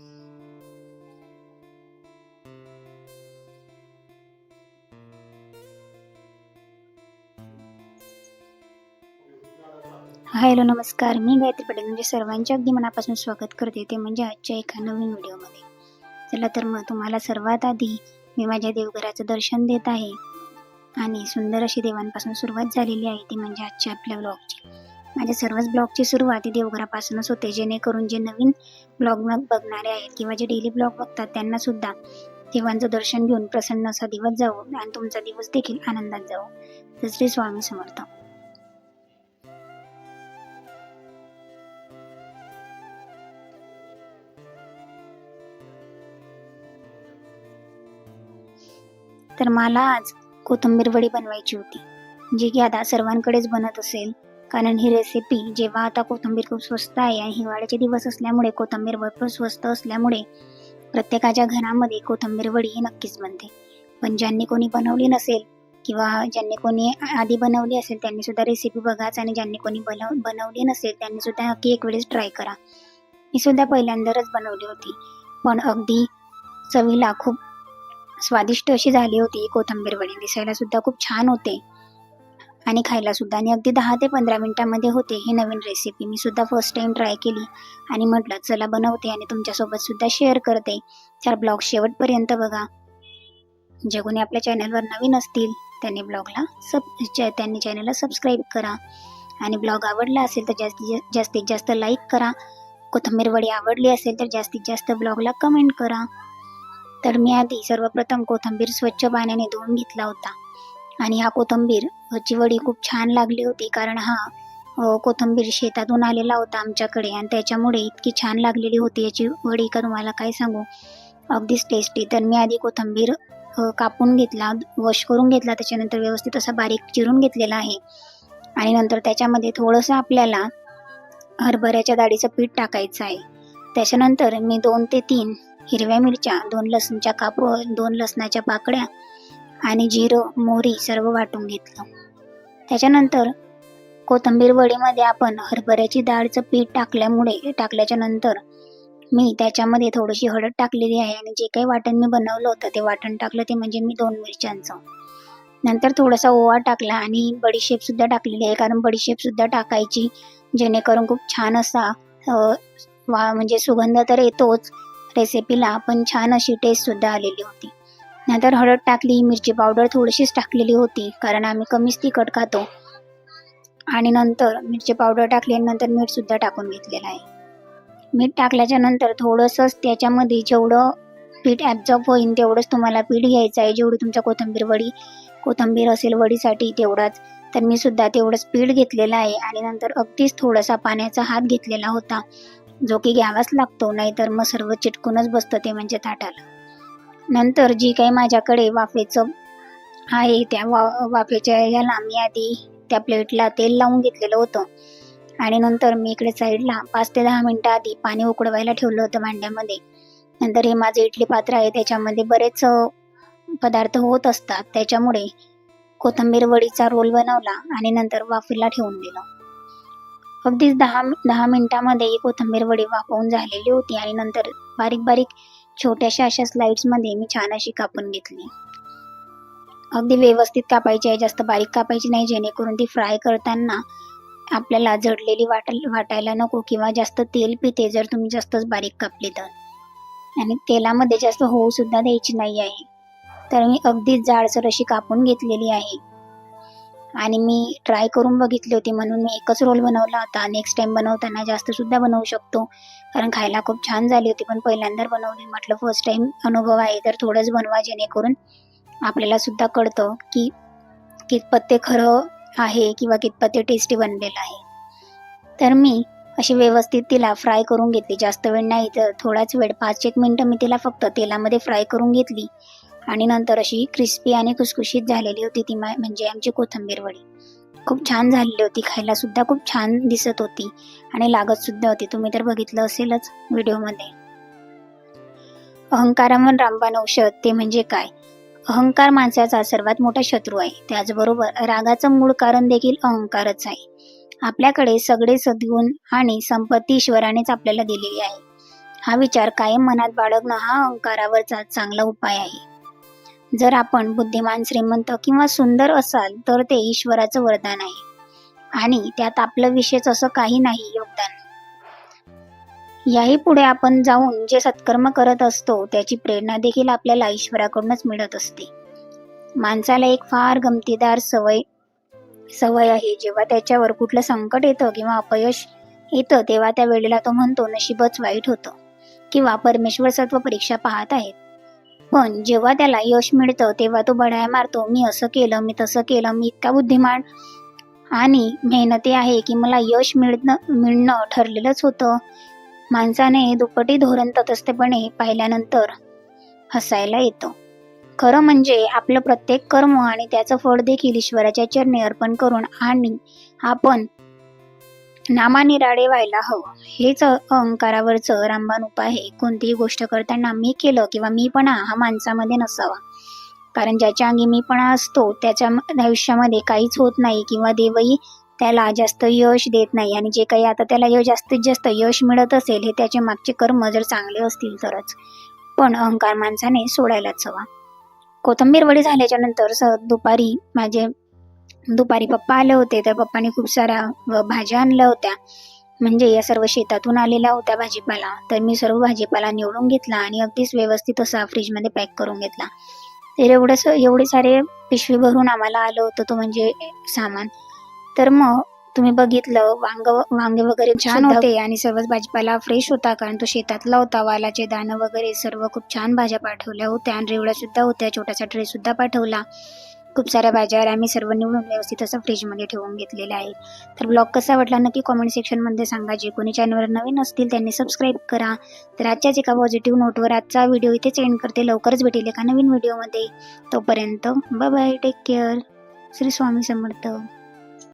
Hello नमस्कार. मी गायत्री पटेल. म्हणजे सर्वांचे अगदी मनापासून स्वागत करते. ते म्हणजे आजच्या एका नवीन व्हिडिओमध्ये. चला तर मग तुम्हाला सर्वात आधी मी माझ्या देवघराचं दर्शन देत आहे. आणि सुंदर अशी देवांपासून सुरुवात झालेली आहे. ती म्हणजे आजच्या आपल्या ब्लॉगची माझ्या सर्वच ब्लॉगची सुरुवात ही देवघरापासूनच होते. जेणेकरून जे नवीन ब्लॉग बघणारे आहेत किंवा जे डेली ब्लॉग बघतात त्यांना सुद्धा देवांचं दर्शन घेऊन प्रसन्न असा दिवस जावो आणि तुमचा दिवस देखील आनंदात जावो. तर श्री स्वामी समर्थ. तर मला आज कोथिंबीर वडी बनवायची होती जी की आता सर्वांकडेच बनत असेल. कारण ही रेसिपी जेव्हा आता कोथिंबीर खूप स्वस्त आहे आणि हिवाळ्याचे दिवस असल्यामुळे कोथिंबीर भरपूर स्वस्त असल्यामुळे प्रत्येकाच्या घरामध्ये कोथिंबीर वडी ही नक्कीच बनते. पण ज्यांनी कोणी बनवली नसेल किंवा ज्यांनी कोणी आधी बनवली असेल त्यांनी सुद्धा रेसिपी बघाच आणि ज्यांनी कोणी बनव बनवली नसेल त्यांनी सुद्धा नक्की एक वेळेस ट्राय करा. मी सुद्धा पहिल्यांदाच बनवली होती. पण अगदी चवीला खूप स्वादिष्ट अशी झाली होती कोथंबीर कोथिंबीर वडी. दिसायला सुद्धा खूप छान होते. आणि खायला सुद्धा. आणि अगदी दहा ते पंधरा मिनटामध्ये होते ही नवीन रेसिपी मी सुद्धा फर्स्ट टाइम ट्राय केली आणि म्हटलं चला बनवते आणि तुमच्यासोबत सुद्धा शेअर करते. तर ब्लॉग शेवटपर्यंत बघा. जे कोणी आपल्या चॅनलवर नवीन असतील त्यांनी ब्लॉगला सब त्यांनी चॅनलला सबस्क्राईब करा. आणि ब्लॉग आवडला असेल तर जास्तीत जास्तीत जास्त लाईक करा. कोथिंबीर वडी आवडली असेल तर जास्तीत जास्त ब्लॉगला कमेंट करा. तर मी आधी सर्वप्रथम कोथिंबीर स्वच्छ पाण्याने धुवून घेतला होता. आणि हा कोथंबीर वडी खूप छान लागली होती कारण हा कोथंबीर कोथिंबीर शेतातून आलेला होता आमच्याकडे आणि त्याच्यामुळे इतकी छान लागलेली होती. याची वडी का तुम्हाला काय सांगू? अगदीच टेस्टी तर मी आधी कोथिंबीर कापून घेतला वॉश करून घेतला त्याच्यानंतर व्यवस्थित असा बारीक चिरून घेतलेला आहे. आणि नंतर त्याच्यामध्ये थोडंसं आपल्याला हरभऱ्याच्या डाळीचं पीठ टाकायचं आहे. त्याच्यानंतर मी दोन ते तीन हिरव्या मिरच्या दोन लसणच्या काप दोन लसणाच्या पाकळ्या आणि जिरं मोहरी सर्व वाटून घेतलं. त्याच्यानंतर कोथिंबीर वडीमध्ये आपण हरभऱ्याची डाळचं पीठ टाकल्यामुळे टाकल्याच्या नंतर मी त्याच्यामध्ये थोडीशी हळद टाकलेली आहे आणि जे काही वाटण मी बनवलं होतं ते वाटण टाकलं ते म्हणजे मी दोन मिरच्यांचं. नंतर थोडासा ओवा टाकला आणि बडीशेप सुद्धा टाकलेली आहे कारण बडीशेप सुद्धा टाकायची जेणेकरून खूप छान असा वा म्हणजे सुगंध तर येतोच. रेसिपीला पण छान अशी टेस्ट सुद्धा आलेली होती. नंतर हळद टाकली मिरची पावडर थोडीशीच टाकलेली होती कारण आम्ही कमीच तिखट खातो. आणि नंतर मिरची पावडर टाकल्यानंतर नंतर मीठसुद्धा टाकून घेतलेलं आहे. मीठ टाकल्याच्या नंतर थोडंसंच त्याच्यामध्ये जेवढं पीठ ॲब्झॉर्ब होईल तेवढंच तुम्हाला पीठ घ्यायचं आहे. जेवढी तुमच्या कोथिंबीर वडी कोथिंबीर असेल वडीसाठी तेवढाच. तर मी सुद्धा तेवढंच पीठ घेतलेलं आहे आणि नंतर अगदीच थोडासा पाण्याचा हात घेतलेला होता जो की घ्यावाच लागतो नाहीतर मग सर्व चिटकूनच बसतं ते म्हणजे ताटाला नंतर जी काही माझ्याकडे वाफेचं आहे त्या वा वाफेच्या ह्याला मी आधी त्या प्लेटला तेल लावून घेतलेलं होतं. आणि नंतर मी इकडे साईडला पाच ते दहा मिनटं आधी पाणी उकडवायला ठेवलं होतं भांड्यामध्ये. नंतर हे माझं इडली पात्र आहे त्याच्यामध्ये बरेच पदार्थ होत असतात. त्याच्यामुळे कोथिंबीर वडीचा रोल बनवला आणि नंतर वाफेला ठेवून दिलं. अगदीच दहा दहा मिनटामध्ये ही कोथिंबीर वडी वाफवून झालेली होती आणि नंतर बारीक बारीक छोट्याशा अशा स्लाइड्समध्ये मी छान अशी कापून घेतली. अगदी व्यवस्थित कापायची आहे जास्त बारीक कापायची नाही जेणेकरून ती फ्राय करताना आपल्याला जडलेली वाट वाटायला नको किंवा जास्त तेल पिते जर तुम्ही जास्तच बारीक कापली तर. आणि तेलामध्ये जास्त होऊसुद्धा द्यायची नाही आहे. तर मी अगदीच जाडसर अशी कापून घेतलेली आहे. आणि मी ट्राय करून बघितली होती म्हणून मी एकच रोल बनवला होता. नेक्स्ट टाइम बनवताना जास्त सुद्धा बनवू शकतो. कारण खायला खूप छान झाली होती पण पहिल्यांदा बनवली. म्हटलं फर्स्ट टाइम अनुभव आहे तर थोडंच बनवा जेणेकरून आपल्याला सुद्धा कळतं की कितपत ते खरं आहे किंवा कितपत ते टेस्टी बनलेलं आहे. तर मी अशी व्यवस्थित तिला फ्राय करून घेतली. जास्त वेळ नाही तर थोडाच वेळ पाच एक मिनटं मी तिला फक्त तेलामध्ये फ्राय करून घेतली. आणि नंतर अशी क्रिस्पी आणि खुसखुशीत झालेली होती ती मा- म्हणजे आमची कोथिंबीर वडी. खूप छान झालेली होती खायला सुद्धा खूप छान दिसत होती आणि लागत सुद्धा होती. तुम्ही तर बघितलं असेलच व्हिडिओमध्ये. अहंकारावर रामबाण औषध ते म्हणजे काय? अहंकार माणसाचा सर्वात मोठा शत्रू आहे. त्याचबरोबर रागाचं मूळ कारण देखील अहंकारच आहे. आपल्याकडे सगळे सद्गुण आणि संपत्ती ईश्वरानेच आपल्याला दिलेली आहे. हा विचार कायम मनात बाळगणं हा अहंकारावरचा चांगला उपाय आहे. जर आपण बुद्धिमान श्रीमंत किंवा सुंदर असाल तर ते ईश्वराचं वरदान आहे. आणि त्यात आपलं विशेष असं काही नाही योगदान. याही पुढे आपण जाऊन जे सत्कर्म करत असतो त्याची प्रेरणा देखील आपल्याला ईश्वराकडूनच मिळत असते. माणसाला एक फार गमतीदार सवय सवय आहे. जेव्हा त्याच्यावर कुठलं संकट येतं किंवा अपयश येतं तेव्हा त्या वेळेला तो म्हणतो नशीबच वाईट होतं. किंवा परमेश्वर सत्व परीक्षा पाहत आहेत. पण जेव्हा त्याला यश मिळतं तेव्हा तो बढाया मारतो. मी असं केलं मी तसं केलं मी इतका बुद्धिमान आणि मेहनती आहे की मला यश मिळणं मिळणं ठरलेलंच होतं. माणसाने दुपटी धोरण तटस्थपणे पाहिल्यानंतर हसायला येतं. खरं म्हणजे आपलं प्रत्येक कर्म आणि त्याचं फळ देखील ईश्वराच्या चरणी अर्पण करून आणि आपण नामानिराळे व्हायला हवं. हेच अहंकारावरचं रामबाण उपाय आहे. कोणतीही गोष्ट करताना मी केलं किंवा मीपणा हा माणसामध्ये नसावा. कारण ज्याच्या अंगी मीपणा असतो त्याच्या आयुष्यामध्ये काहीच होत नाही किंवा देवही त्याला जास्त यश देत नाही. आणि जे काही आता त्याला य- जास्तीत जास्त यश मिळत असेल हे त्याचे मागचे कर्म जर चांगले असतील तरच. पण अहंकार माणसाने सोडायलाच हवा. कोथंबीर वडी झाल्याच्यानंतर स दुपारी माझे दुपारी पप्पा आले होते तर पप्पाने खूप साऱ्या भाज्या आणल्या होत्या. म्हणजे या सर्व शेतातून आलेल्या होत्या भाजीपाला. तर मी सर्व भाजीपाला निवडून घेतला आणि अगदीच व्यवस्थित असा फ्रीजमध्ये पॅक करून घेतला. तर एवढंच एवढे सारे पिशवी भरून आम्हाला आलं होतं तो म्हणजे सामान. तर मग तुम्ही बघितलं वांग वांगे वगैरे छान होते आणि सर्वच भाजीपाला फ्रेश होता कारण तो शेतातला होता. वालाचे दाणं वगैरे सर्व खूप छान भाज्या पाठवल्या होत्या आणि रेवड्या सुद्धा होत्या छोटासा ट्रे सुद्धा पाठवला. खूप साऱ्या भाज्या आम्ही सर्व निवडून व्यवस्थित असं फ्रीजमध्ये ठेवून घेतलेलं आहे. तर ब्लॉग कसा वाटला नक्की कॉमेंट सेक्शनमध्ये सांगा. जे कोणी चॅनलवर नवीन असतील त्यांनी सबस्क्राईब करा. तर आजच्याच एका पॉझिटिव्ह नोटवर आजचा व्हिडिओ इथेच एंड करते. लवकरच भेटेल एका नवीन व्हिडिओमध्ये तोपर्यंत bye bye take care Shri Swami Samarth.